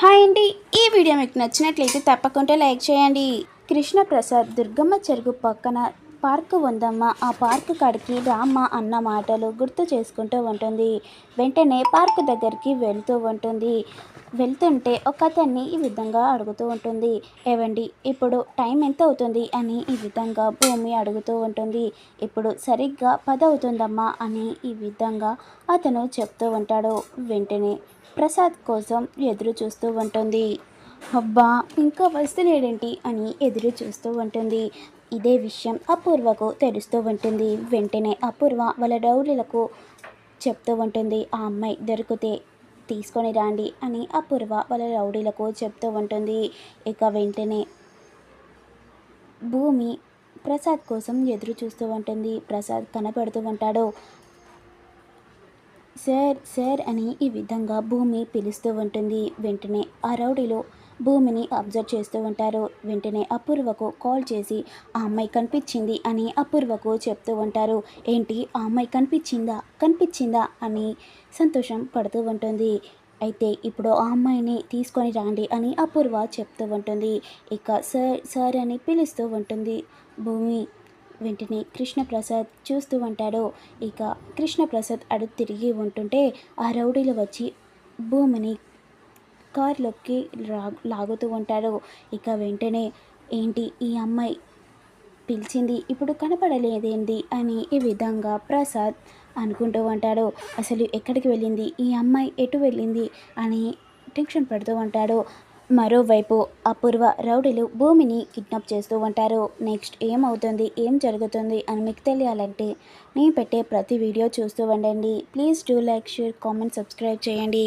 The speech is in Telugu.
హాయ్ అండి. ఈ వీడియో మీకు నచ్చినట్లయితే తప్పకుండా లైక్ చేయండి. కృష్ణప్రసాద్ దుర్గమ్మ చెరుగు పక్కన పార్కు ఉందమ్మా. ఆ పార్కు కాడికి రామ్మ అన్న మాటలు గుర్తు చేసుకుంటూ ఉంటుంది. వెంటనే పార్కు దగ్గరికి వెళ్తూ ఉంటుంది. వెళ్తుంటే ఒక అతన్ని ఈ విధంగా అడుగుతూ ఉంటుంది. ఏవండి ఇప్పుడు టైం ఎంత అవుతుంది అని ఈ విధంగా భూమి అడుగుతూ ఉంటుంది. ఇప్పుడు సరిగ్గా పదవుతుందమ్మా అని ఈ విధంగా అతను చెప్తూ ఉంటాడు. వెంటనే ప్రసాద్ కోసం ఎదురు చూస్తూ ఉంటుంది. అబ్బా ఇంకా వస్తున్నాడేంటి అని ఎదురు చూస్తూ ఉంటుంది. ఇదే విషయం అపూర్వకు తెలుస్తూ ఉంటుంది. వెంటనే అపూర్వ వాళ్ళ రౌడీలకు చెప్తూ ఉంటుంది. ఆ అమ్మాయి దొరికితే తీసుకొని రండి అని అపూర్వ వాళ్ళ రౌడీలకు చెప్తూ ఉంటుంది. ఇక వెంటనే భూమి ప్రసాద్ కోసం ఎదురు చూస్తూ ఉంటుంది. ప్రసాద్ కనపడుతూ ఉంటాడు. సార్ సార్ అని ఈ విధంగా భూమి పిలుస్తూ ఉంటుంది. వెంటనే ఆ రౌడీలో భూమిని అబ్జర్వ్ చేస్తూ ఉంటారు. వెంటనే అపూర్వకు కాల్ చేసి ఆ అమ్మాయి కనిపించింది అని అపూర్వకు చెప్తూ ఉంటారు. ఏంటి? ఆ అమ్మాయి కనిపించిందా? కనిపించిందా? అని సంతోషం పడుతూ ఉంటుంది. అయితే ఇప్పుడు ఆ అమ్మాయిని తీసుకొని రండి అని అపూర్వ చెప్తూ ఉంటుంది. ఇక సార్ సార్ అని పిలుస్తూ ఉంటుంది. భూమి వెంటనే కృష్ణప్రసాద్ చూస్తూ ఉంటాడు. ఇక కృష్ణప్రసాద్ అడుగు తిరిగి ఉంటుంటే ఆ రౌడీలు వచ్చి భూమిని కారులోకి రా లాగుతూ ఉంటాడు. ఇక వెంటనే ఏంటి ఈ అమ్మాయి పిలిచింది? ఇప్పుడు కనపడలేదేంది? అని ఈ విధంగా ప్రసాద్ అనుకుంటూ ఉంటాడు. అసలు ఎక్కడికి వెళ్ళింది? ఈ అమ్మాయి ఎటు వెళ్ళింది? అని టెన్షన్ పడుతూ ఉంటాడు. మరోవైపు అపూర్వ రౌడీలు భూమిని కిడ్నాప్ చేస్తూ ఉంటారు. నెక్స్ట్ ఏమవుతుంది? ఏం జరుగుతుంది? అని మీకు తెలియాలంటే నేను పెట్టే ప్రతి వీడియో చూస్తూ ఉండండి. Please do like share comment subscribe చేయండి.